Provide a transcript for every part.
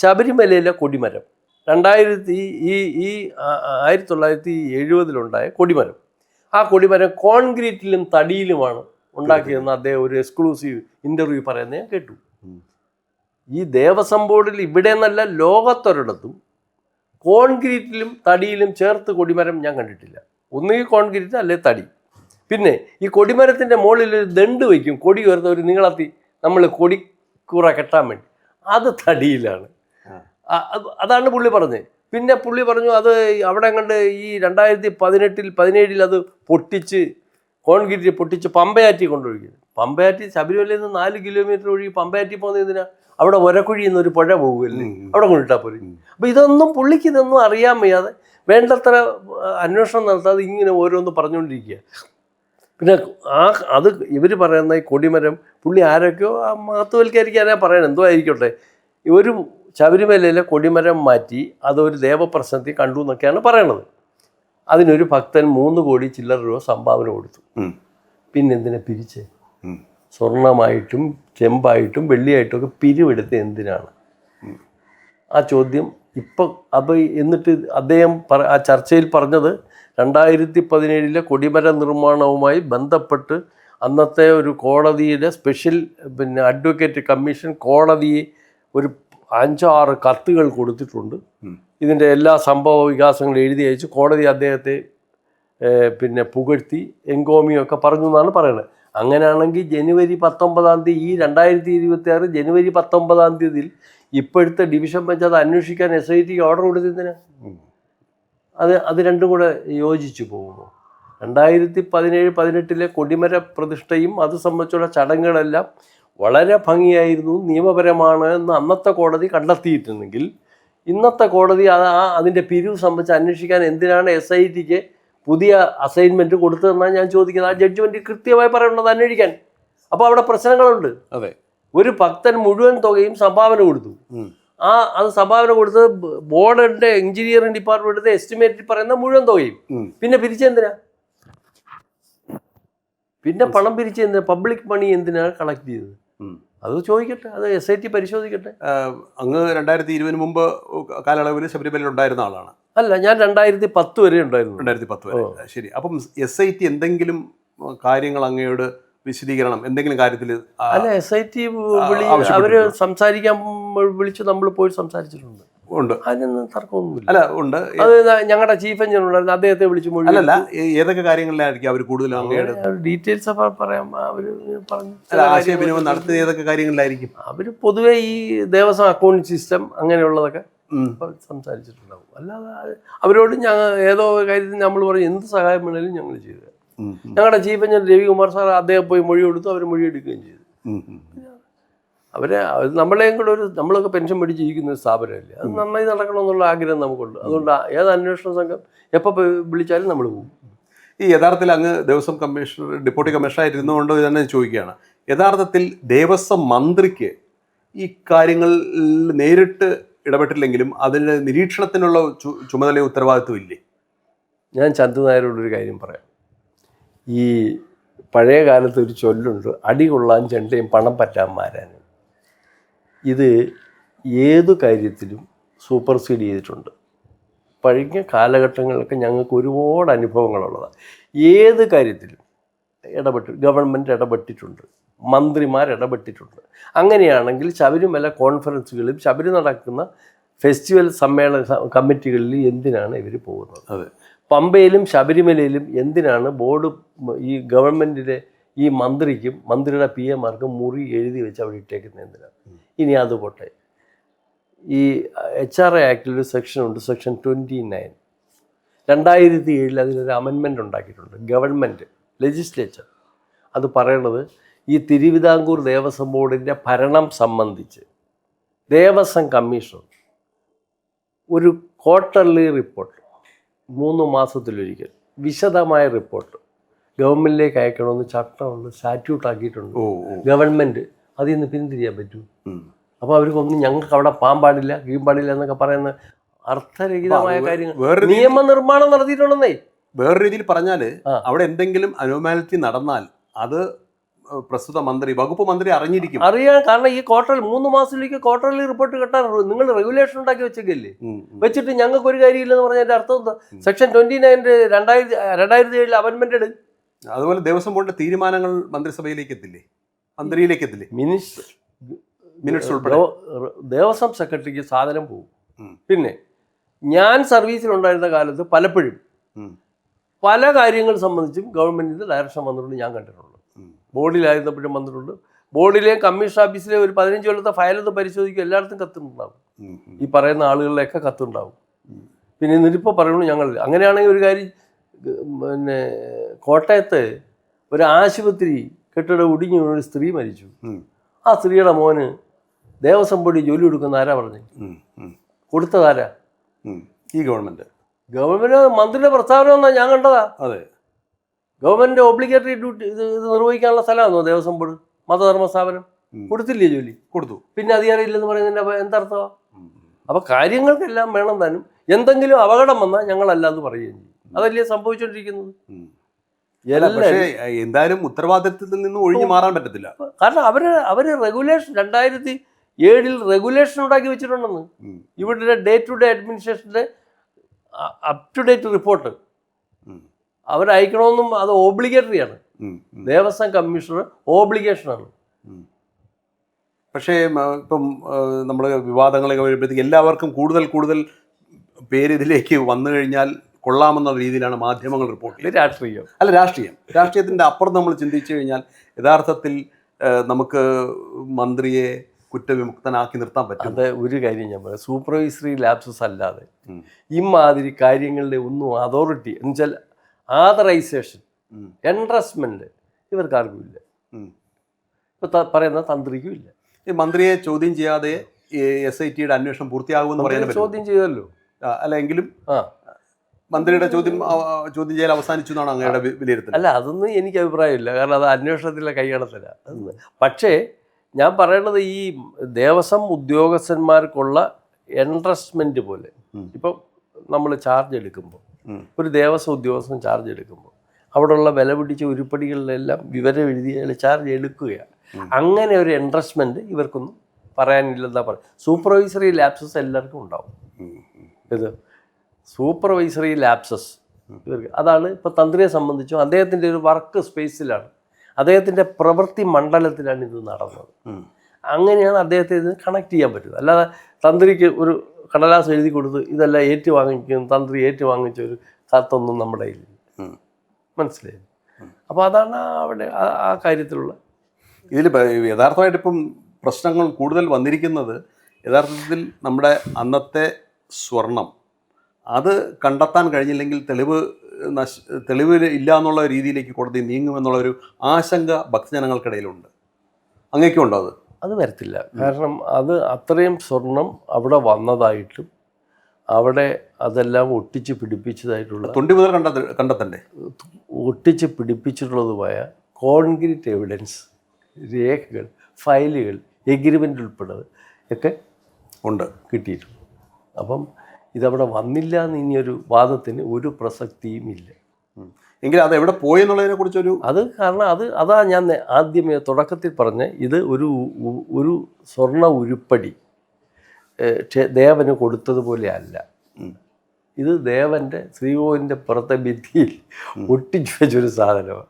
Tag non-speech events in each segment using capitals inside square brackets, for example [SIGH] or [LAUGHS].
ശബരിമലയിലെ കൊടിമരം. രണ്ടായിരത്തി ഈ ഈ ആയിരത്തി തൊള്ളായിരത്തി എഴുപതിലുണ്ടായ കൊടിമരം. ആ കൊടിമരം കോൺക്രീറ്റിലും തടിയിലുമാണ് ഉണ്ടാക്കിയതെന്ന് അദ്ദേഹം ഒരു എക്സ്ക്ലൂസീവ് ഇന്റർവ്യൂ പറയുന്നത് ഞാൻ കേട്ടു. ഈ ദേവസ്വം ബോർഡിൽ ഇവിടെ നിന്നല്ല ലോകത്തൊരിടത്തും കോൺക്രീറ്റിലും തടിയിലും ചേർത്ത് കൊടിമരം ഞാൻ കണ്ടിട്ടില്ല. ഒന്നുകിൽ കോൺക്രീറ്റ് അല്ലെ തടി. പിന്നെ ഈ കൊടിമരത്തിന്റെ മുകളിൽ ഒരു ദണ്ട് വയ്ക്കും. കൊടി ഉയർത്ത ഒരു നീളത്തി നമ്മൾ കൊടിക്കൂറ കെട്ടാൻ വേണ്ടി. അത് തടിയിലാണ്. അതാണ് പുള്ളി പറഞ്ഞത്. പിന്നെ പുള്ളി പറഞ്ഞു അത് അവിടെ കണ്ട് ഈ രണ്ടായിരത്തി പതിനെട്ടിൽ പതിനേഴിൽ അത് പൊട്ടിച്ച് കോൺക്രീറ്റ് പൊട്ടിച്ച് പമ്പയാറ്റി കൊണ്ടൊഴുകി പമ്പയാറ്റി ശബരിമലയിൽ നിന്ന് നാല് കിലോമീറ്റർ ഒഴുകി പമ്പയാറ്റി പോകുന്ന അവിടെ ഒരക്കുഴി എന്നൊരു പുഴ പോകുമല്ലേ? അവിടെ കൊണ്ടിട്ടാൽ പോരെ. അപ്പോൾ ഇതൊന്നും പുള്ളിക്ക് ഇതൊന്നും അറിയാൻ വയ്യാതെ വേണ്ടത്ര അന്വേഷണം നടത്താതെ ഇങ്ങനെ ഓരോന്ന് പറഞ്ഞുകൊണ്ടിരിക്കുക. പിന്നെ ആ അത് ഇവർ പറയുന്ന ഈ കൊടിമരം പുള്ളി ആരൊക്കെയോ ആ മഹത്വവൽക്കരിക്കാനാ പറയണം എന്തോ ആയിരിക്കട്ടെ. ഒരു ശബരിമലയിലെ കൊടിമരം മാറ്റി അതൊരു ദേവപ്രശ്നത്തിൽ കണ്ടു എന്നൊക്കെയാണ് പറയണത്. അതിനൊരു ഭക്തൻ മൂന്ന് കോടി ചില്ലറ രൂപ സംഭാവന കൊടുത്തു. പിന്നെ എന്തിനെ പിരിച്ച്. സ്വർണമായിട്ടും ചെമ്പായിട്ടും വെള്ളിയായിട്ടും ഒക്കെ പിരിവെടുത്ത് എന്തിനാണ്? ആ ചോദ്യം ഇപ്പം അപ്പോൾ എന്നിട്ട് അദ്ദേഹം പറ ആ ചർച്ചയിൽ പറഞ്ഞത് രണ്ടായിരത്തി പതിനേഴിലെ കൊടിമര നിർമ്മാണവുമായി ബന്ധപ്പെട്ട് അന്നത്തെ ഒരു കോടതിയുടെ സ്പെഷ്യൽ പിന്നെ അഡ്വക്കേറ്റ് കമ്മീഷൻ കോടതിയെ ഒരു അഞ്ചാറ് കത്തുകൾ കൊടുത്തിട്ടുണ്ട്. ഇതിന്റെ എല്ലാ സംഭവ വികാസങ്ങളും എഴുതി അയച്ച് കോടതി അദ്ദേഹത്തെ പിന്നെ പുകഴ്ത്തി എൻകോമിയൊക്കെ പറഞ്ഞു എന്നാണ് പറയുന്നത് അങ്ങനെയാണെങ്കിൽ ജനുവരി പത്തൊമ്പതാം തീയതി ഈ രണ്ടായിരത്തി ഇരുപത്തി ആറ് ജനുവരി പത്തൊമ്പതാം തീയതിയിൽ ഇപ്പോഴത്തെ ഡിവിഷൻ ബെഞ്ച് അത് അന്വേഷിക്കാൻ എസ് ഐ ടിക്ക് ഓർഡർ കൊടുത്തതിന് അത് അത് രണ്ടും കൂടെ യോജിച്ചു പോകുന്നു രണ്ടായിരത്തി പതിനേഴ് പതിനെട്ടിലെ കൊടിമര പ്രതിഷ്ഠയും അത് സംബന്ധിച്ചുള്ള ചടങ്ങുകളെല്ലാം വളരെ ഭംഗിയായിരുന്നു നിയമപരമാണ് എന്ന് അന്നത്തെ കോടതി കണ്ടെത്തിയിട്ടുണ്ടെങ്കിൽ ഇന്നത്തെ കോടതി അത് ആ അതിന്റെ പിരിവ് സംബന്ധിച്ച് അന്വേഷിക്കാൻ എന്തിനാണ് എസ് ഐ ടിക്ക് പുതിയ അസൈൻമെന്റ് കൊടുത്തതെന്നാണ് ഞാൻ ചോദിക്കുന്നത്. ആ ജഡ്ജ്മെന്റ് കൃത്യമായി പറയേണ്ടത് അന്വേഷിക്കാൻ. അപ്പോൾ അവിടെ പ്രശ്നങ്ങളുണ്ട്. അതെ. ഒരു ഭക്തൻ മുഴുവൻ തുകയും സംഭാവന കൊടുത്തു. ആ അത് സംഭാവന കൊടുത്തത് ബോർഡിന്റെ എഞ്ചിനീയറിംഗ് ഡിപ്പാർട്ട്മെന്റ് എസ്റ്റിമേറ്റ് പറയുന്ന മുഴുവൻ തുകയും. പിന്നെ പിരിച്ചെന്തിനാ പിന്നെ പണം പിരിച്ചെന്തിനാ പബ്ലിക് മണി എന്തിനാണ് കളക്ട് ചെയ്തത്. അത് ചോദിക്കട്ടെ അത് എസ് ഐ ടി പരിശോധിക്കട്ടെ. അങ്ങ് രണ്ടായിരത്തി ഇരുപതിന് മുമ്പ് കാലയളവിൽ ശബരിമലയിൽ ഉണ്ടായിരുന്ന ആളാണ്. അല്ല ഞാൻ രണ്ടായിരത്തി പത്ത് വരെ ഉണ്ടായിരുന്നു. രണ്ടായിരത്തി പത്ത് വരെ ശരി. അപ്പം എസ് ഐ ടി എന്തെങ്കിലും കാര്യങ്ങൾ അങ്ങയോട് വിശദീകരണം എന്തെങ്കിലും കാര്യത്തിൽ അല്ല എസ് ഐ ടി? അവർ സംസാരിക്കാൻ വിളിച്ച് നമ്മൾ പോയി സംസാരിച്ചിട്ടുണ്ട്. ഉണ്ട്. അതിനൊന്നും തർക്കമൊന്നുമില്ല. അല്ല ഉണ്ട്. അത് ഞങ്ങളുടെ ചീഫ് എഞ്ചിനീയർ ഉണ്ടായിരുന്നു. അദ്ദേഹത്തെ വിളിച്ചു മൊഴി അല്ലല്ല ഏതൊക്കെ കാര്യങ്ങളിലായിരിക്കും അവർ കൂടുതൽ അങ്ങയുടെ ഡീറ്റെയിൽസ് ഒക്കെ പറയാം. അവർ പറഞ്ഞു. ആശയവിനിമയം നടത്തിയ ഏതൊക്കെ കാര്യങ്ങളിലായിരിക്കും? അവർ പൊതുവേ ഈ ദേവസ്വം അക്കൗണ്ട് സിസ്റ്റം അങ്ങനെയുള്ളതൊക്കെ. സംസാരിച്ചിട്ടുണ്ടാവും. അല്ലാതെ അവരോട് ഞങ്ങൾ ഏതോ കാര്യത്തിൽ നമ്മൾ പറഞ്ഞു എന്ത് സഹായം വേണേലും ഞങ്ങൾ ചെയ്തു ഞങ്ങളുടെ ചീഫ് എഞ്ചിനീയർ രവികുമാർ സാർ അദ്ദേഹം പോയി മൊഴി കൊടുത്തു അവർ മൊഴി എടുക്കുകയും ചെയ്തു. അവരെ നമ്മളെയും കൂടെ ഒരു നമ്മളൊക്കെ പെൻഷൻ മേടിച്ച് ജീവിക്കുന്ന ഒരു സ്ഥാപനമല്ലേ? അത് നന്നായി നടക്കണമെന്നുള്ള ആഗ്രഹം നമുക്കുണ്ട്. അതുകൊണ്ട് ഏത് അന്വേഷണ സംഘം എപ്പോൾ വിളിച്ചാലും നമ്മൾ പോകും. ഈ യഥാർത്ഥത്തിൽ അങ്ങ് ദേവസ്വം കമ്മീഷണർ ഡെപ്യൂട്ടി കമ്മീഷണറായിട്ട് ഇരുന്നുകൊണ്ട് തന്നെ ചോദിക്കുകയാണ്. യഥാർത്ഥത്തിൽ ദേവസ്വം മന്ത്രിക്ക് ഈ കാര്യങ്ങളിൽ നേരിട്ട് ഇടപെട്ടില്ലെങ്കിലും അതിന്റെ നിരീക്ഷണത്തിനുള്ള ചുമതല ഉത്തരവാദിത്വം ഇല്ലേ? ഞാൻ ചന്തു നായരോടൊരു കാര്യം പറയാം. ഈ പഴയ കാലത്ത് ഒരു ചൊല്ലുണ്ട് അടി കൊള്ളാൻ ചെണ്ടയും പണം പറ്റാൻ മാരാനും. ഇത് ഏത് കാര്യത്തിലും സൂപ്പർസീഡ് ചെയ്തിട്ടുണ്ട്. പഴയ കാലഘട്ടങ്ങളിലൊക്കെ ഞങ്ങൾക്ക് ഒരുപാട് അനുഭവങ്ങളുള്ളതാണ് ഏത് കാര്യത്തിലും ഇടപെട്ട് ഗവൺമെന്റ് ഇടപെട്ടിട്ടുണ്ട്. മന്ത്രിമാർ ഇടപെട്ടിട്ടുണ്ട്. അങ്ങനെയാണെങ്കിൽ ശബരിമല കോൺഫറൻസുകളിലും ശബരി നടക്കുന്ന ഫെസ്റ്റിവൽ സമ്മേളന കമ്മിറ്റികളിൽ എന്തിനാണ് ഇവർ പോകുന്നത്? അതെ. പമ്പയിലും ശബരിമലയിലും എന്തിനാണ് ബോർഡ് ഈ ഗവൺമെന്റിന്റെ ഈ മന്ത്രിക്കും മന്ത്രിയുടെ പി എമാർക്കും മുറി എഴുതി വെച്ച് അവിടെ ഇട്ടേക്കുന്നത് എന്തിനാണ് ഇനി അത് പോട്ടെ. ഈ എച്ച് ആർ എ ആക്ടിൽ ഒരു സെക്ഷൻ ഉണ്ട് സെക്ഷൻ ട്വന്റി നയൻ രണ്ടായിരത്തി ഏഴിൽ അതിനൊരു അമെൻമെന്റ് ഉണ്ടാക്കിയിട്ടുണ്ട് ഗവൺമെന്റ് ലെജിസ്ലേച്ചർ അത് പറയണത് ഈ തിരുവിതാംകൂർ ദേവസ്വം ബോർഡിന്റെ ഭരണം സംബന്ധിച്ച് ദേവസ്വം കമ്മീഷൻ ഒരു ക്വാർട്ടർലി റിപ്പോർട്ട് മൂന്ന് മാസത്തിലൊരിക്കൽ വിശദമായ റിപ്പോർട്ട് ഗവൺമെന്റിലേക്ക് അയക്കണമെന്ന് ചട്ടമുണ്ട് സ്റ്റാറ്റ്യൂട്ട് ആക്കിയിട്ടുണ്ട്. ഗവൺമെന്റ് അതിൽ നിന്ന് പിന്തിരിയാൻ പറ്റൂ. അപ്പൊ അപ്പോൾ അവർക്കൊന്നും ഞങ്ങൾക്ക് അവിടെ പാൻ പാടില്ല എന്നൊക്കെ പറയുന്ന അർത്ഥരഹിതമായ കാര്യങ്ങൾ. നിയമനിർമ്മാണം നടത്തിയിട്ടുണ്ടെന്നേ. വേറെ രീതിയിൽ പറഞ്ഞാൽ അവിടെ എന്തെങ്കിലും അനോമാലിറ്റി നടന്നാൽ അത് പ്രസ്തുത മന്ത്രി വകുപ്പ് മന്ത്രി അറിഞ്ഞിരിക്കും. അറിയാൻ കാരണം ഈ ക്വാർട്ടറിൽ മൂന്ന് മാസത്തിലേക്ക് ക്വാർട്ടറിൽ റിപ്പോർട്ട് കിട്ടാൻ നിങ്ങൾ റെഗുലേഷൻ ഉണ്ടാക്കി വെച്ചേക്കല്ലേ. വെച്ചിട്ട് ഞങ്ങൾക്ക് ഒരു കാര്യമില്ലെന്ന് പറഞ്ഞതിന്റെ അർത്ഥം എന്താ? സെക്ഷൻ ട്വന്റി നയന്റെ രണ്ടായിരത്തി രണ്ടായിരത്തി ഏഴിൽ അമെന്റ്മെന്റ് അതുപോലെ ദേവസ്വം ബോർഡിന്റെ തീരുമാനങ്ങൾ മന്ത്രിസഭയിലേക്ക് എത്തില്ലേ? മന്ത്രിയിലേക്ക് എത്തില്ലേ മിനിറ്റ്സ് മിനിറ്റ്സ് ഉൾപ്പെടെ. ദേവസ്വം സെക്രട്ടറിക്ക് സാധനം പോകും പിന്നെ ഞാൻ സർവീസിലുണ്ടായിരുന്ന കാലത്ത് പലപ്പോഴും പല കാര്യങ്ങൾ സംബന്ധിച്ചും ഗവൺമെന്റിന്റെ ഡയറക്ഷൻ വന്നിട്ടുണ്ട് ഞാൻ കണ്ടിട്ടുണ്ട് ഉം. ബോർഡിലായിരുന്നപ്പോഴും വന്നിട്ടുണ്ട്. ബോർഡിലെ കമ്മീഷൻ ഓഫീസിലെ ഒരു പതിനഞ്ച് കൊല്ലത്തെ ഫയലൊന്ന് പരിശോധിക്കും എല്ലായിടത്തും കത്തുണ്ടാവും. ഈ പറയുന്ന ആളുകളിലൊക്കെ കത്തുണ്ടാവും. പിന്നെ എന്നിട്ടിപ്പോൾ പറയണു ഞങ്ങൾ അങ്ങനെയാണെങ്കിൽ ഒരു കാര്യം പിന്നെ കോട്ടയത്ത് ഒരു ആശുപത്രി കെട്ടിടം ഒടിഞ്ഞു ഒരു സ്ത്രീ മരിച്ചു. ആ സ്ത്രീയുടെ മോന് ദേവസ്വം ബോർഡിൽ ജോലി കൊടുക്കുന്ന ആരാ പറഞ്ഞു? കൊടുത്തതാരാ ഈ ഗവൺമെന്റ്. ഗവൺമെന്റ് മന്ത്രിയുടെ പ്രസ്താവന എന്നാ ഞാൻ കണ്ടതാ. അതെ. ഗവൺമെന്റ് ഒബ്ലിഗേറ്ററി ഡ്യൂട്ടി ഇത് ഇത് നിർവഹിക്കാനുള്ള സ്ഥലമാണോ ദേവസ്വം ബോർഡ്? മതധർമ്മ സ്ഥാപനം? കൊടുത്തില്ലേ ജോലി? കൊടുത്തു. പിന്നെ അധികാരം ഇല്ലെന്ന് പറയുന്നതിന്റെ അപ്പൊ എന്തർത്ഥമാ ഉം, അപ്പൊ കാര്യങ്ങൾക്കെല്ലാം വേണം താനും. എന്തെങ്കിലും അപകടം വന്നാൽ ഞങ്ങളല്ല എന്ന് പറയുകയും ചെയ്യും. അതല്ലേ സംഭവിച്ചുകൊണ്ടിരിക്കുന്നത് പക്ഷേ എന്തായാലും ഉത്തരവാദിത്തത്തിൽ നിന്ന് ഒഴിഞ്ഞു മാറാൻ പറ്റത്തില്ല. കാരണം അവർ അവർ റെഗുലേഷൻ രണ്ടായിരത്തി ഏഴിൽ റെഗുലേഷൻ ഉണ്ടാക്കി വെച്ചിട്ടുണ്ടെന്ന്. ഇവരുടെ ഡേ ടു ഡേ അഡ്മിനിസ്ട്രേഷന്റെ അപ് ടു ഡേറ്റ് റിപ്പോർട്ട്. അവരയക്കണമെന്നും അത് ഓബ്ലിഗേറ്ററി ആണ്. ദേവസ്വം കമ്മീഷണർ ഓബ്ലിഗേഷനാണ് ആണ്. പക്ഷേ ഇപ്പം നമ്മൾ വിവാദങ്ങളൊക്കെ വരുമ്പോഴത്തേക്ക് എല്ലാവർക്കും കൂടുതൽ കൂടുതൽ പേര് ഇതിലേക്ക് വന്നു കഴിഞ്ഞാൽ കൊള്ളാമെന്ന രീതിയിലാണ് മാധ്യമങ്ങൾ റിപ്പോർട്ട് രാഷ്ട്രീയം. അല്ല രാഷ്ട്രീയം. രാഷ്ട്രീയത്തിന്റെ അപ്പുറം നമ്മൾ ചിന്തിച്ചു കഴിഞ്ഞാൽ യഥാർത്ഥത്തിൽ നമുക്ക് മന്ത്രിയെ കുറ്റവിമുക്തനാക്കി നിർത്താൻ പറ്റും. അത് ഒരു കാര്യം ഞാൻ പറയാം. സൂപ്പർവൈസറി ലാപ്സസ് അല്ലാതെ. ഇമാതിരി കാര്യങ്ങളുടെ ഒന്നും അതോറിറ്റി എന്നുവെച്ചാൽ ആതറൈസേഷൻ ഉം. ഇവർക്കാർക്കും ഇല്ല. ഇപ്പം പറയുന്ന തന്ത്രിക്കും ഇല്ല. ഈ മന്ത്രിയെ ചോദ്യം ചെയ്യാതെ എസ് ഐ ടിയുടെ അന്വേഷണം പൂർത്തിയാകുമെന്ന് പറയാൻ ചോദ്യം ചെയ്തല്ലോ. അല്ലെങ്കിലും ആ. മന്ത്രിയുടെ ചോദ്യം ചോദ്യം ചെയ്യൽ അവസാനിച്ചു എന്നാണ് അങ്ങയുടെ വിലയിരുത്തൽ. അല്ല അതൊന്നും എനിക്ക് അഭിപ്രായമില്ല. കാരണം അത് അന്വേഷണത്തിലെ കൈകടത്തില്ല പക്ഷേ ഞാൻ പറയേണ്ടത് ഈ ദേവസ്വം ഉദ്യോഗസ്ഥന്മാർക്കുള്ള എൻട്രസ്റ്റ്മെന്റ് പോലെ. ഇപ്പം നമ്മൾ ചാർജ് എടുക്കുമ്പോൾ ഒരു ദേവസ്വം ഉദ്യോഗസ്ഥൻ ചാർജ് എടുക്കുമ്പോൾ അവിടെയുള്ള വില പിടിച്ച ഉരുപ്പടികളിലെല്ലാം വിവരം എഴുതി അയാൾ ചാർജ് എടുക്കുകയാണ്. അങ്ങനെ ഒരു എൻട്രസ്റ്റ്മെന്റ് ഇവർക്കൊന്നും പറയാനില്ലെന്നാ പറയാം സൂപ്പർവൈസറി ലാപ്സസ് എല്ലാവർക്കും ഉണ്ടാവും. ഇത് സൂപ്പർവൈസറി ലാപ്സസ് ഇവർക്ക് അതാണ് ഇപ്പോൾ തന്ത്രിയെ സംബന്ധിച്ചും അദ്ദേഹത്തിന്റെ ഒരു വർക്ക് സ്പേസിലാണ്. അദ്ദേഹത്തിന്റെ പ്രവൃത്തി മണ്ഡലത്തിലാണ് ഇത് നടന്നത്. അങ്ങനെയാണ് അദ്ദേഹത്തെ ഇത് കണക്ട് ചെയ്യാൻ പറ്റുന്നത്. അല്ലാതെ തന്ത്രിക്ക് ഒരു കടലാസ് എഴുതി കൊടുത്ത് ഇതെല്ലാം ഏറ്റുവാങ്ങിക്കും തന്ത്രി ഏറ്റുവാങ്ങിച്ച ഒരു കത്തൊന്നും നമ്മുടെ ഇല്ല. മനസ്സിലായി? അപ്പോൾ അതാണ് അവിടെ ആ- ആ കാര്യത്തിലുള്ള ഇതിൽ യഥാർത്ഥമായിട്ട് ഇപ്പം പ്രശ്നങ്ങൾ കൂടുതൽ വന്നിരിക്കുന്നത് യഥാർത്ഥത്തിൽ നമ്മുടെ അന്നത്തെ സ്വർണം അത് കണ്ടെത്താൻ കഴിഞ്ഞില്ലെങ്കിൽ തെളിവ് നശ് തെളിവ് ഇല്ല എന്നുള്ള രീതിയിലേക്ക് കോടതി നീങ്ങുമെന്നുള്ള ഒരു ആശങ്ക ഭക്തജനങ്ങൾക്കിടയിലുണ്ട്. അങ്ങേക്കുണ്ടോ അത്? അത് വരത്തില്ല. കാരണം അത് അത്രയും സ്വർണം അവിടെ വന്നതായിട്ടും അവിടെ അതെല്ലാം ഒട്ടിച്ച് പിടിപ്പിച്ചതായിട്ടുള്ള തൊണ്ടി മുതൽ കണ്ടെത്ത കണ്ടെത്തണ്ടേ? ഒട്ടിച്ച് പിടിപ്പിച്ചിട്ടുള്ളതുമായ കോൺക്രീറ്റ് എവിഡൻസ് രേഖകൾ ഫയലുകൾ എഗ്രിമെന്റ് ഉൾപ്പെടെ ഒക്കെ ഉണ്ട്. കിട്ടിയിട്ടുണ്ട്. അപ്പം ഇതവിടെ വന്നില്ല എന്ന് ഇനിയൊരു വാദത്തിന് ഒരു പ്രസക്തിയും ഇല്ല. ഉം. എങ്കിൽ അത് എവിടെ പോയി എന്നുള്ളതിനെ കുറിച്ചൊരു അത് കാരണം അത് അതാ ഞാൻ ആദ്യമേ തുടക്കത്തിൽ പറഞ്ഞ ഇത് ഒരു ഒരു സ്വർണ ഉരുപ്പടി ദേവന് കൊടുത്തതുപോലെ അല്ല. ഇത് ദേവന്റെ ശ്രീകോവിന്റെ പുറത്തെ ഭിത്തിയിൽ ഒട്ടിച്ചു വെച്ചൊരു സാധനമാണ്.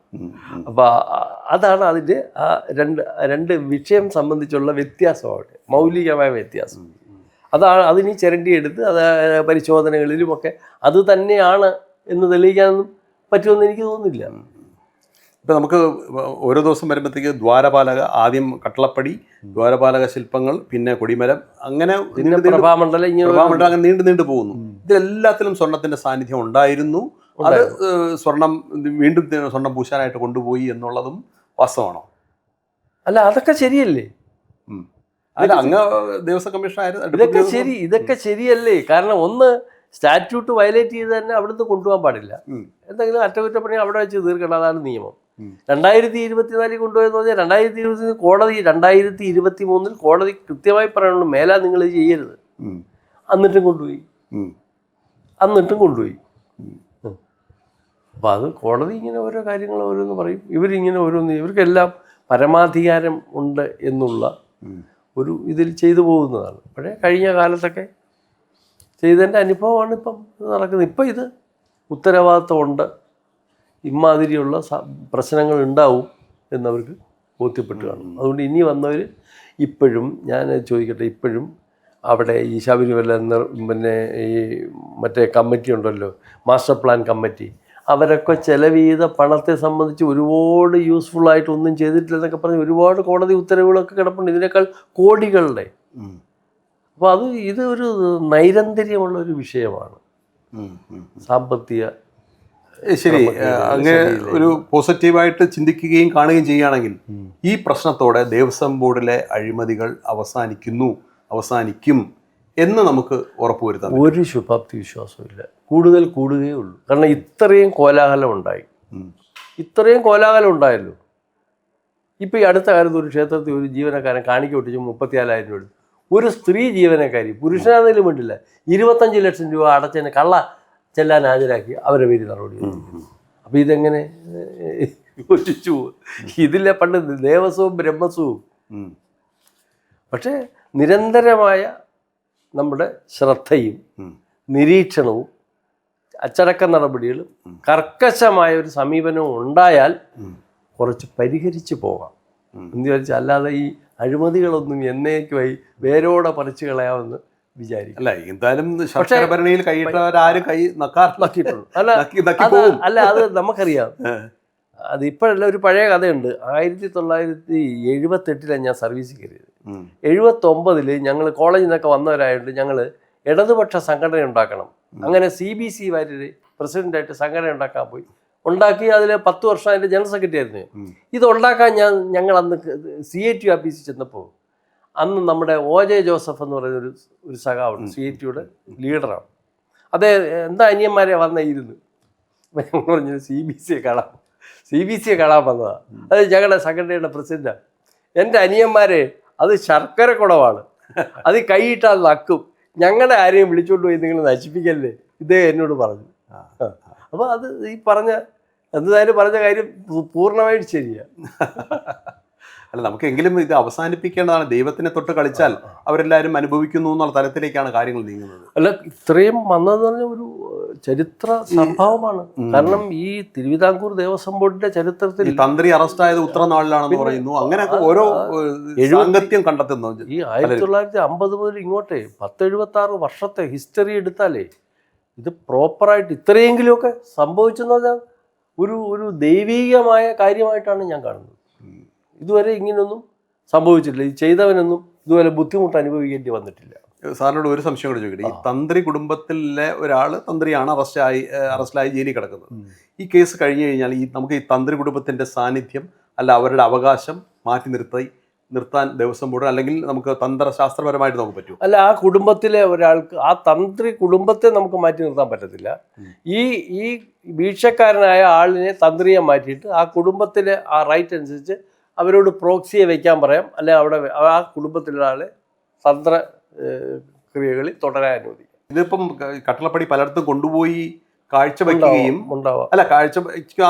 അപ്പോൾ അതാണ് അതിന്റെ ആ രണ്ട് രണ്ട് വിഷയം സംബന്ധിച്ചുള്ള വ്യത്യാസം അവിടെ മൗലികമായ വ്യത്യാസം. അതാണ് അതിന് ചിരണ്ടിയെടുത്ത് അത് പരിശോധനകളിലുമൊക്കെ അത് തന്നെയാണ് എന്ന് തെളിയിക്കാനൊന്നും പറ്റുമെന്ന് എനിക്ക് തോന്നുന്നില്ല. ഇപ്പം നമുക്ക് ഓരോ ദിവസം വരുമ്പോഴത്തേക്ക് ദ്വാരപാലക ആദ്യം കട്ടളപ്പടി ദ്വാരപാലക ശില്പങ്ങൾ പിന്നെ കൊടിമരം അങ്ങനെ പ്രഭാമണ്ഡലം അങ്ങനെ നീണ്ടു നീണ്ടു പോകുന്നു. ഇതിലെല്ലാത്തിലും സ്വർണത്തിന്റെ സാന്നിധ്യം ഉണ്ടായിരുന്നു. അത് സ്വർണം വീണ്ടും സ്വർണം പൂശാനായിട്ട് കൊണ്ടുപോയി എന്നുള്ളതും വാസ്തവമാണോ? അല്ല അതൊക്കെ ശരിയല്ലേ. അല്ല അങ്ങ് ദേവസ്വം കമ്മീഷൻ ഇതൊക്കെ ശരി ഇതൊക്കെ ശരിയല്ലേ കാരണം ഒന്ന് സ്റ്റാറ്റ്യൂട്ട് വയലേറ്റ് ചെയ്ത് തന്നെ അവിടുന്ന് കൊണ്ടുപോകാൻ പാടില്ല. എന്തെങ്കിലും അറ്റകുറ്റപ്പണി അവിടെ വെച്ച് തീർക്കണം അതാണ് നിയമം. രണ്ടായിരത്തി ഇരുപത്തിനാലിൽ കൊണ്ടുപോയെന്ന് പറഞ്ഞാൽ രണ്ടായിരത്തി ഇരുപത്തി കോടതി രണ്ടായിരത്തി ഇരുപത്തി മൂന്നിൽ കോടതി കൃത്യമായി പറയണു മേലാ നിങ്ങൾ ഇത് ചെയ്യരുത്. എന്നിട്ടും കൊണ്ടുപോയി. എന്നിട്ടും കൊണ്ടുപോയി അപ്പോൾ അത് കോടതി ഇങ്ങനെ ഓരോ കാര്യങ്ങൾ ഓരോന്ന് പറയും ഇവരിങ്ങനെ ഓരോന്ന് ഇവർക്കെല്ലാം പരമാധികാരം ഉണ്ട് എന്നുള്ള. ഒരു ഇതിൽ ചെയ്തു പോകുന്നതാണ്. പക്ഷേ കഴിഞ്ഞ കാലത്തൊക്കെ ചെയ്തതിന്റെ അനുഭവമാണ് ഇപ്പം നടക്കുന്നത്. ഇപ്പം ഇത് ഉത്തരവാദിത്വമുണ്ട്. ഇമാതിരിയുള്ള പ്രശ്നങ്ങൾ ഉണ്ടാവും എന്നവർക്ക് ബോധ്യപ്പെട്ട് കാണും അതുകൊണ്ട് ഇനി വന്നവർ ഇപ്പോഴും ഞാൻ ചോദിക്കട്ടെ ഇപ്പോഴും അവിടെ ഈ ശബരിമല എന്ന പിന്നെ ഈ മറ്റേ കമ്മിറ്റി ഉണ്ടല്ലോ മാസ്റ്റർ പ്ലാൻ കമ്മിറ്റി അവരൊക്കെ ചെലവ് ചെയ്ത പണത്തെ സംബന്ധിച്ച് ഒരുപാട് യൂസ്ഫുൾ ആയിട്ട് ഒന്നും ചെയ്തിട്ടില്ലെന്നൊക്കെ പറഞ്ഞ് ഒരുപാട് കോടതി ഉത്തരവുകളൊക്കെ കിടപ്പുണ്ട്. ഇതിനേക്കാൾ കോടികളുടെ. അപ്പോൾ അത് ഇത് ഒരു നൈരന്തര്യമുള്ള ഒരു വിഷയമാണ്. സാമ്പത്തിക ശരി. അങ്ങനെ ഒരു പോസിറ്റീവായിട്ട് ചിന്തിക്കുകയും കാണുകയും ചെയ്യുകയാണെങ്കിൽ ഈ പ്രശ്നത്തോടെ ദേവസ്വം ബോർഡിലെ അഴിമതികൾ അവസാനിക്കുന്നു. അവസാനിക്കും. എന്ന് നമുക്ക് ഉറപ്പുവരുത്താം ഒരു ശുഭാപ്തി വിശ്വാസമില്ല ഇല്ല. കൂടുതൽ കൂടുകയേ ഉള്ളൂ. കാരണം ഇത്രയും കോലാഹലം ഉണ്ടായി. ഇത്രയും കോലാഹലം ഉണ്ടായല്ലോ. ഇപ്പോൾ ഈ അടുത്ത കാലത്ത് ഒരു ക്ഷേത്രത്തിൽ ഒരു ജീവനക്കാരൻ കാണിക്ക ഒട്ടിച്ച് മുപ്പത്തിനാലായിരം രൂപ. ഒരു സ്ത്രീ ജീവനക്കാരി പുരുഷനാണെങ്കിലും വേണ്ടില്ല ഇരുപത്തഞ്ച് ലക്ഷം രൂപ അടച്ചതിന് കള്ള ചെല്ലാൻ ഹാജരാക്കി അവരെ പേര് നടപടി അപ്പോൾ ഇതെങ്ങനെ യോജിച്ചു? ഇതിലെ പണ്ട് ദേവസ്വവും ബ്രഹ്മസ്വവും. പക്ഷേ നിരന്തരമായ നമ്മുടെ ശ്രദ്ധയും നിരീക്ഷണവും അച്ചടക്ക നടപടികളും കർക്കശമായ ഒരു സമീപനവും ഉണ്ടായാൽ കുറച്ച് പരിഹരിച്ചു പോകാം. എന്ന് വിചാരിച്ചാൽ അല്ലാതെ ഈ അഴിമതികളൊന്നും എന്നേക്കുമായി വേരോടെ പറിച്ചു കളയാമെന്ന് വിചാരിക്കും. അല്ല എന്തായാലും ഭരണിയിൽ കൈയിട്ടവരാരും കൈ [LAUGHS] അല്ല അല്ല അത് നമുക്കറിയാം. അത് ഇപ്പോഴല്ല ഒരു പഴയ കഥയുണ്ട്. ആയിരത്തി തൊള്ളായിരത്തി എഴുപത്തെട്ടിലാണ് ഞാൻ സർവീസ് കയറിയത്. എഴുപത്തൊമ്പതിൽ ഞങ്ങൾ കോളേജിൽ നിന്നൊക്കെ വന്നവരായതുകൊണ്ട് ഞങ്ങൾ ഇടതുപക്ഷ സംഘടന ഉണ്ടാക്കണം. അങ്ങനെ സി ബി സി വാര്യർ പ്രസിഡന്റായിട്ട് സംഘടന ഉണ്ടാക്കാൻ പോയി. ഉണ്ടാക്കി അതിൽ പത്ത് വർഷം അതിന്റെ ജനറൽ സെക്രട്ടറി ആയിരുന്നു. ഇതുണ്ടാക്കാൻ ഇത് ഉണ്ടാക്കാൻ ഞാൻ ഞങ്ങൾ അന്ന് സി എ ടി ഓഫീസിൽ ചെന്നപ്പോൾ അന്ന് നമ്മുടെ ഒ ജെ ജോസഫ് എന്ന് പറയുന്ന ഒരു ഒരു സഖാവുണ്ട്. സി എ ടിയുടെ ലീഡറാണ്. അതേ എന്താ അനിയന്മാരെ വന്ന ഇരുന്ന്? അപ്പം ഞങ്ങൾ പറഞ്ഞു സി ബി സിയെ കാണാം സി ബി സിയെ കാണാൻ വന്നതാണ് അത് ഞങ്ങളുടെ സംഘടനയുടെ പ്രസിഡന്റാണ് എന്റെ അനിയന്മാരെ അത് ശർക്കര കുടവാണ് അത് കൈയിട്ടാൽ നക്കും. ഞങ്ങളുടെ ആരെയും വിളിച്ചോണ്ട് പോയി നിങ്ങൾ നശിപ്പിക്കല്ലേ? ഇദ്ദേഹം എന്നോട് പറഞ്ഞു. അപ്പോൾ അത് ഈ പറഞ്ഞ എന്തായാലും പറഞ്ഞ കാര്യം പൂർണമായിട്ട് ശരിയാണ് അല്ല നമുക്കെങ്കിലും ഇത് അവസാനിപ്പിക്കേണ്ടതാണ്. ദൈവത്തിനെ തൊട്ട് കളിച്ചാൽ അവരെല്ലാവരും അനുഭവിക്കുന്നു എന്നുള്ള തലത്തിലേക്കാണ് കാര്യങ്ങൾ നീങ്ങുന്നത്. അല്ല ഇത്രയും വന്നതെന്ന് പറഞ്ഞ ഒരു ചരിത്ര സംഭവമാണ്. കാരണം ഈ തിരുവിതാംകൂർ ദേവസ്വം ബോർഡിന്റെ ചരിത്രത്തിൽ തന്ത്രി അറസ്റ്റ് ആയത് ഉത്തരനാളിലാണെന്ന് പറയുന്നു. അങ്ങനെ ഓരോ എഴുപത്യം കണ്ടെത്തുന്നു. ഈ ആയിരത്തി തൊള്ളായിരത്തി അമ്പത് മുതൽ ഇങ്ങോട്ടേ പത്ത് എഴുപത്തി ആറ് വർഷത്തെ ഹിസ്റ്ററി എടുത്താലേ ഇത് പ്രോപ്പറായിട്ട് ഇത്രയെങ്കിലുമൊക്കെ സംഭവിച്ചെന്ന് പറഞ്ഞാൽ ഒരു ഒരു ദൈവീകമായ കാര്യമായിട്ടാണ് ഞാൻ കാണുന്നത്. ഇതുവരെ ഇങ്ങനെയൊന്നും സംഭവിച്ചിട്ടില്ല. ഈ ചെയ്തവനൊന്നും ഇതുവരെ ബുദ്ധിമുട്ട് അനുഭവിക്കേണ്ടി വന്നിട്ടില്ല. സാറിനോട് ഒരു സംശയം കൂടെ ചോദിക്കട്ടെ. ഈ തന്ത്രി കുടുംബത്തിലെ ഒരാൾ തന്ത്രിയാണ് അറസ്റ്റായി അറസ്റ്റിലായി ജയിലിൽ കിടക്കുന്നത് ഈ കേസ് കഴിഞ്ഞു കഴിഞ്ഞാൽ ഈ നമുക്ക് ഈ തന്ത്രി കുടുംബത്തിന്റെ സാന്നിധ്യം അല്ല അവരുടെ അവകാശം മാറ്റി നിർത്തി നിർത്താൻ ദിവസം ബോർഡ് അല്ലെങ്കിൽ നമുക്ക് തന്ത്രശാസ്ത്രപരമായിട്ട് നമുക്ക് പറ്റും. അല്ല ആ കുടുംബത്തിലെ ഒരാൾക്ക് ആ തന്ത്രി കുടുംബത്തെ നമുക്ക് മാറ്റി നിർത്താൻ പറ്റത്തില്ല. ഈ ഈ വീക്ഷക്കാരനായ ആളിനെ തന്ത്രിയെ മാറ്റിയിട്ട് ആ കുടുംബത്തിലെ ആ റൈറ്റ് അനുസരിച്ച് അവരോട് പ്രോക്സിയെ വയ്ക്കാൻ പറയാം. അല്ലെ അവിടെ ആ കുടുംബത്തിലൊരാളെ തന്ത്ര ക്രിയകളിൽ തുടരാൻ അനുവദിക്കും. ഇതിപ്പം കട്ടളപ്പടി പലയിടത്തും കൊണ്ടുപോയി കാഴ്ചവെക്കുകയും ഉണ്ടാവാം അല്ല കാഴ്ച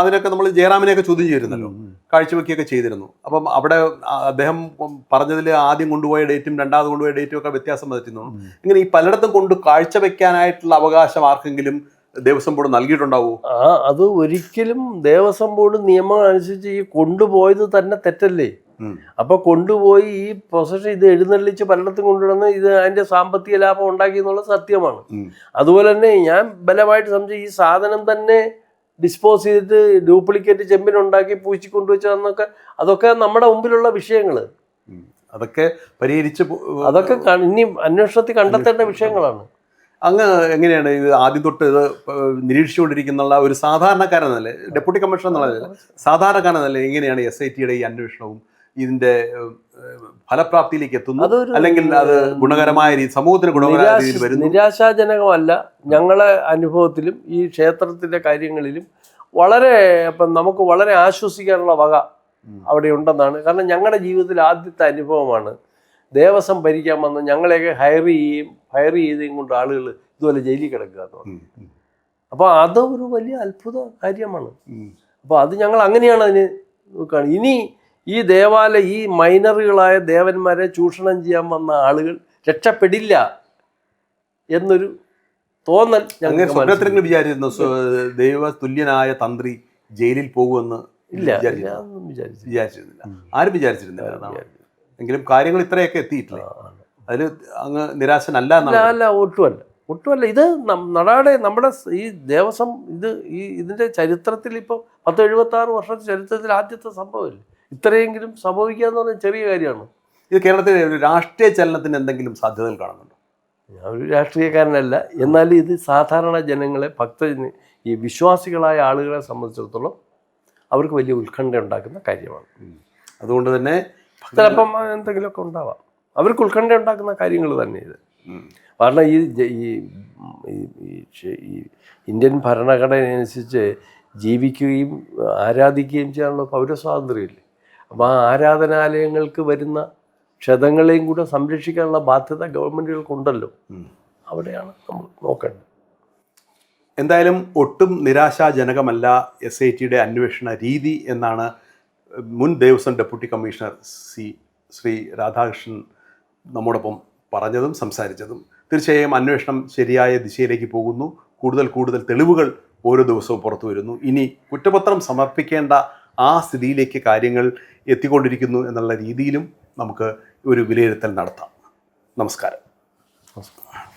അതിനൊക്കെ നമ്മൾ ജയറാമിനെയൊക്കെ ചോദ്യം ചെയ്തിരുന്നല്ലോ കാഴ്ചവെക്കുകയൊക്കെ ചെയ്തിരുന്നു. അപ്പം അവിടെ അദ്ദേഹം പറഞ്ഞതിൽ ആദ്യം കൊണ്ടുപോയ ഡേറ്റും രണ്ടാമത് കൊണ്ടുപോയ ഡേറ്റും ഒക്കെ വ്യത്യാസം വരുത്തുന്നു ഇങ്ങനെ ഈ പലയിടത്തും കൊണ്ട് കാഴ്ചവെക്കാനായിട്ടുള്ള അവകാശം ആർക്കെങ്കിലും ദേവസ്വം ബോർഡ് നൽകിയിട്ടുണ്ടാവൂ? ആ അത് ഒരിക്കലും ദേവസ്വം ബോർഡ് നിയമം അനുസരിച്ച് ഈ കൊണ്ടുപോയത് തന്നെ തെറ്റല്ലേ. അപ്പൊ കൊണ്ടുപോയി ഈ പ്രൊസഷൻ ഇത് എഴുന്നള്ളിച്ച് പലയിടത്തും കൊണ്ടുവന്ന് ഇത് അതിന്റെ സാമ്പത്തിക ലാഭം ഉണ്ടാക്കി എന്നുള്ളത് സത്യമാണ്. അതുപോലെ തന്നെ ഞാൻ ബലമായിട്ട് സംശയം ഈ സാധനം തന്നെ ഡിസ്പോസ് ചെയ്തിട്ട് ഡ്യൂപ്ലിക്കേറ്റ് ചെമ്പിനുണ്ടാക്കി പൂച്ചി കൊണ്ടുവച്ചതെന്നൊക്കെ അതൊക്കെ നമ്മുടെ മുമ്പിലുള്ള വിഷയങ്ങൾ. അതൊക്കെ പരിഹരിച്ച് അതൊക്കെ ഇനി അന്വേഷണത്തിൽ കണ്ടെത്തേണ്ട വിഷയങ്ങളാണ്. അങ്ങ് എങ്ങനെയാണ് ഇത് ആദ്യം തൊട്ട് ഇത് നിരീക്ഷിച്ചുകൊണ്ടിരിക്കുന്ന ഒരു സാധാരണക്കാരൻ എന്നല്ലേ ഡെപ്യൂട്ടി കമ്മീഷണർ എന്നുള്ളതല്ല സാധാരണക്കാരൻ എന്നല്ലേ എങ്ങനെയാണ് എസ് ഐ ടിയുടെ ഈ അന്വേഷണവും ഇതിന്റെ ഫലപ്രാപ്തിയിലേക്ക് എത്തുന്നു? അല്ലെങ്കിൽ അത് ഗുണകരമായ രീതി സമൂഹത്തിന് ഗുണകരമായ നിരാശ രീതിയിൽ വരുന്നു? നിരാശാജനകമല്ല. ഞങ്ങളെ അനുഭവത്തിലും ഈ ക്ഷേത്രത്തിന്റെ കാര്യങ്ങളിലും വളരെ അപ്പം നമുക്ക് വളരെ ആശ്വസിക്കാനുള്ള വക അവിടെ ഉണ്ടെന്നാണ്. കാരണം ഞങ്ങളുടെ ജീവിതത്തിൽ ആദ്യത്തെ അനുഭവമാണ് ദേവസ്വം ഭരിക്കാൻ വന്ന ഞങ്ങളെയൊക്കെ ഹയർ ചെയ്യുകയും ഹയർ ചെയ്തതും കൊണ്ട് ആളുകൾ ഇതുപോലെ ജയിലിൽ കിടക്കുക എന്ന് പറഞ്ഞു. അപ്പോൾ അത് ഒരു വലിയ അത്ഭുത കാര്യമാണ്. അപ്പോൾ അത് ഞങ്ങൾ അങ്ങനെയാണ് അതിന് നോക്കുകയാണ് ഇനി ഈ ദേവാലയ ഈ മൈനറുകളായ ദേവന്മാരെ ചൂഷണം ചെയ്യാൻ വന്ന ആളുകൾ രക്ഷപ്പെടില്ല എന്നൊരു തോന്നൽ ഞങ്ങൾ സ്വപ്നത്തിലെങ്കിലും വിചാരിച്ചിരുന്നു? ദൈവ തുല്യനായ തന്ത്രി ജയിലിൽ പോകുമെന്ന് ഇല്ല വിചാരിച്ചിരുന്നില്ല. ആരും വിചാരിച്ചിരുന്നില്ല. എങ്കിലും കാര്യങ്ങൾ ഇത്രയൊക്കെ എത്തിയിട്ടില്ല? അതിൽ അങ്ങ് നിരാശനല്ല അല്ല ഒട്ടുമല്ല. ഒട്ടുമല്ല. ഇത് നടാടെ നമ്മുടെ ഈ ദേവസ്വം ഇത് ഈ ഇതിന്റെ ചരിത്രത്തിൽ ഇപ്പോൾ പത്ത് എഴുപത്തി ആറ് വർഷത്തെ ചരിത്രത്തിൽ ആദ്യത്തെ സംഭവമില്ല? ഇത്രയെങ്കിലും സംഭവിക്കുക എന്ന് പറഞ്ഞാൽ ചെറിയ കാര്യമാണ്. ഇത് കേരളത്തിലെ ഒരു രാഷ്ട്രീയ ചലനത്തിന് എന്തെങ്കിലും സാധ്യതകൾ കാണുന്നുണ്ടോ? ഞാൻ ഒരു രാഷ്ട്രീയക്കാരനല്ല. എന്നാൽ ഇത് സാധാരണ ജനങ്ങളെ ഭക്ത ഈ വിശ്വാസികളായ ആളുകളെ സംബന്ധിച്ചിടത്തോളം അവർക്ക് വലിയ ഉത്കണ്ഠ ഉണ്ടാക്കുന്ന കാര്യമാണ്. അതുകൊണ്ട് തന്നെ ചിലപ്പം എന്തെങ്കിലുമൊക്കെ ഉണ്ടാവാം. അവർക്ക് ഉത്കണ്ഠ ഉണ്ടാക്കുന്ന കാര്യങ്ങൾ തന്നെ ഇത്. കാരണം ഈ ഈ ഇന്ത്യൻ ഭരണഘടന അനുസരിച്ച് ജീവിക്കുകയും ആരാധിക്കുകയും ചെയ്യാനുള്ള പൗരസ്വാതന്ത്ര്യമില്ലേ? അപ്പോൾ ആ ആരാധനാലയങ്ങൾക്ക് വരുന്ന ക്ഷതങ്ങളെയും കൂടെ സംരക്ഷിക്കാനുള്ള ബാധ്യത ഗവൺമെന്റുകൾക്കുണ്ടല്ലോ. അവിടെയാണ് നമ്മൾ നോക്കേണ്ടത്. എന്തായാലും ഒട്ടും നിരാശാജനകമല്ല എസ് ഐ ടിയുടെ അന്വേഷണ രീതി എന്നാണ് മുൻ Devaswom deputy commissioner C Sree Radhakrishnan നമ്മോടൊപ്പം പറഞ്ഞതും സംസാരിച്ചതും. തീർച്ചയായും അന്വേഷണം ശരിയായ ദിശയിലേക്ക് പോകുന്നു. കൂടുതൽ കൂടുതൽ തെളിവുകൾ ഓരോ ദിവസവും പുറത്തു വരുന്നു. ഇനി കുറ്റപത്രം സമർപ്പിക്കേണ്ട ആ സ്ഥിതിയിലേക്ക് കാര്യങ്ങൾ എത്തിക്കൊണ്ടിരിക്കുന്നു എന്നുള്ള രീതിയിലും നമുക്ക് ഒരു വിലയിരുത്തൽ നടത്താം. നമസ്കാരം. നമസ്കാരം.